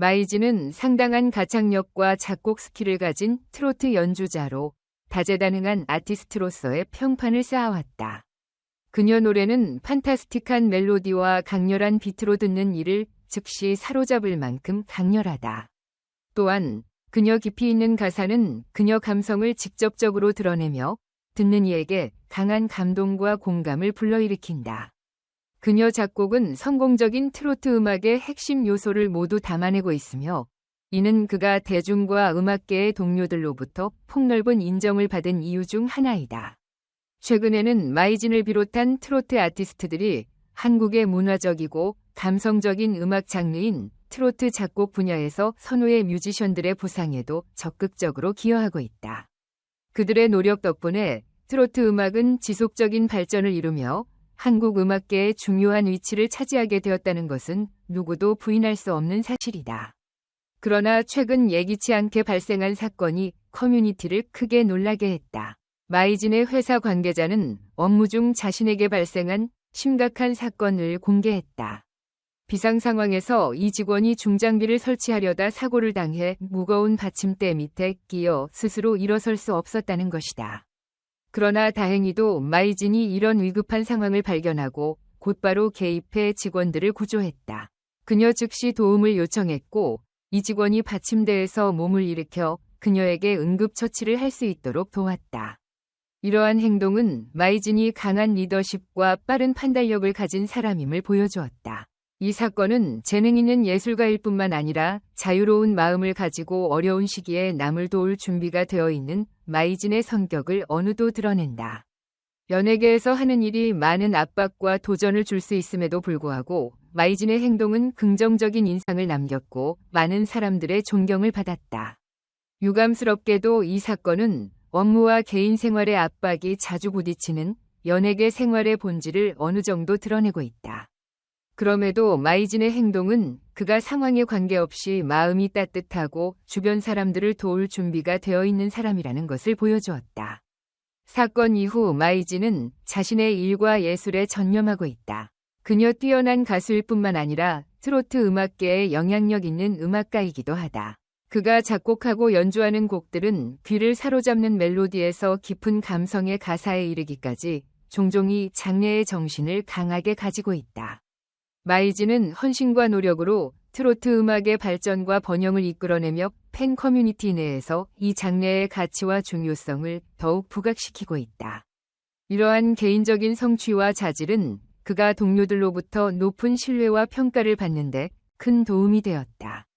마이즈는 상당한 가창력과 작곡 스킬을 가진 트로트 연주자로 다재다능한 아티스트로서의 평판을 쌓아왔다. 그녀 노래는 판타스틱한 멜로디와 강렬한 비트로 듣는 이를 즉시 사로잡을 만큼 강렬하다. 또한 그녀 깊이 있는 가사는 그녀 감성을 직접적으로 드러내며 듣는 이에게 강한 감동과 공감을 불러일으킨다. 그녀 작곡은 성공적인 트로트 음악의 핵심 요소를 모두 담아내고 있으며 이는 그가 대중과 음악계의 동료들로부터 폭넓은 인정을 받은 이유 중 하나이다. 최근에는 마이진을 비롯한 트로트 아티스트들이 한국의 문화적이고 감성적인 음악 장르인 트로트 작곡 분야에서 선후의 뮤지션들의 부상에도 적극적으로 기여하고 있다. 그들의 노력 덕분에 트로트 음악은 지속적인 발전을 이루며 한국 음악계의 중요한 위치를 차지하게 되었다는 것은 누구도 부인할 수 없는 사실이다. 그러나 최근 예기치 않게 발생한 사건이 커뮤니티를 크게 놀라게 했다. 마이진의 회사 관계자는 업무 중 자신에게 발생한 심각한 사건을 공개했다. 비상 상황에서 이 직원이 중장비를 설치하려다 사고를 당해 무거운 받침대 밑에 끼어 스스로 일어설 수 없었다는 것이다. 그러나 다행히도 마이진이 이런 위급한 상황을 발견하고 곧바로 개입해 직원들을 구조했다. 그녀 즉시 도움을 요청했고 이 직원이 받침대에서 몸을 일으켜 그녀에게 응급처치를 할 수 있도록 도왔다. 이러한 행동은 마이진이 강한 리더십과 빠른 판단력을 가진 사람임을 보여주었다. 이 사건은 재능 있는 예술가일 뿐만 아니라 자유로운 마음을 가지고 어려운 시기에 남을 도울 준비가 되어 있는 마이진의 성격을 어느도 드러낸다. 연예계에서 하는 일이 많은 압박과 도전을 줄 수 있음에도 불구하고 마이진의 행동은 긍정적인 인상을 남겼고 많은 사람들의 존경을 받았다. 유감스럽게도 이 사건은 업무와 개인 생활의 압박이 자주 부딪히는 연예계 생활의 본질을 어느 정도 드러내고 있다. 그럼에도 마이진의 행동은 그가 상황에 관계없이 마음이 따뜻하고 주변 사람들을 도울 준비가 되어 있는 사람이라는 것을 보여주었다. 사건 이후 마이진은 자신의 일과 예술에 전념하고 있다. 그녀 뛰어난 가수일 뿐만 아니라 트로트 음악계에 영향력 있는 음악가이기도 하다. 그가 작곡하고 연주하는 곡들은 귀를 사로잡는 멜로디에서 깊은 감성의 가사에 이르기까지 종종이 장래의 정신을 강하게 가지고 있다. 마이즈는 헌신과 노력으로 트로트 음악의 발전과 번영을 이끌어내며 팬 커뮤니티 내에서 이 장르의 가치와 중요성을 더욱 부각시키고 있다. 이러한 개인적인 성취와 자질은 그가 동료들로부터 높은 신뢰와 평가를 받는데 큰 도움이 되었다.